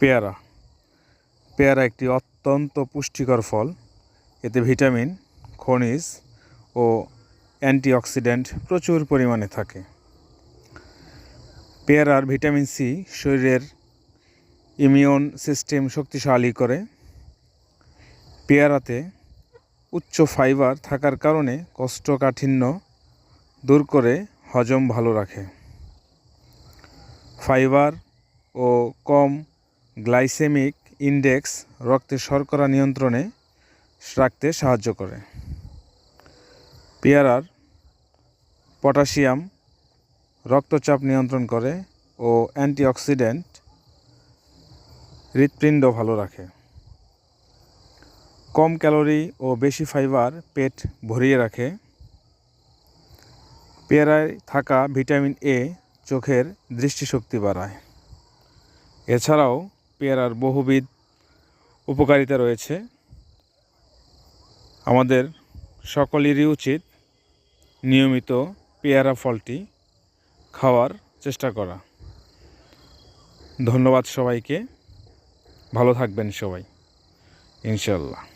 পেয়ারা। পেয়ারা একটি অত্যন্ত পুষ্টিকর ফল। এতে ভিটামিন, খনিজ ও অ্যান্টিঅক্সিডেন্ট প্রচুর পরিমাণে থাকে। পেয়ারার ভিটামিন সি শরীরের ইমিউন সিস্টেম শক্তিশালী করে। পেয়ারাতে উচ্চ ফাইবার থাকার কারণে কষ্টকাঠিন্য দূর করে হজম ভালো রাখে। ফাইবার ও কম গ্লাইসেমিক ইন্ডেক্স রক্তে শর্করা নিয়ন্ত্রণে রাখতে সাহায্য করে। পেয়ারার পটাশিয়াম রক্তচাপ নিয়ন্ত্রণ করে ও অ্যান্টিঅক্সিডেন্ট হৃৎপিণ্ড ভালো রাখে। কম ক্যালোরি ও বেশি ফাইবার পেট ভরিয়ে রাখে। পেয়ারায় থাকা ভিটামিন এ চোখের দৃষ্টিশক্তি বাড়ায়। এছাড়াও পেয়ারার বহুবিধ উপকারিতা রয়েছে। আমাদের সকলেরই উচিত নিয়মিত পেয়ারা ফলটি খাওয়ার চেষ্টা করা। ধন্যবাদ সবাইকে। ভালো থাকবেন সবাই। ইনশাল্লাহ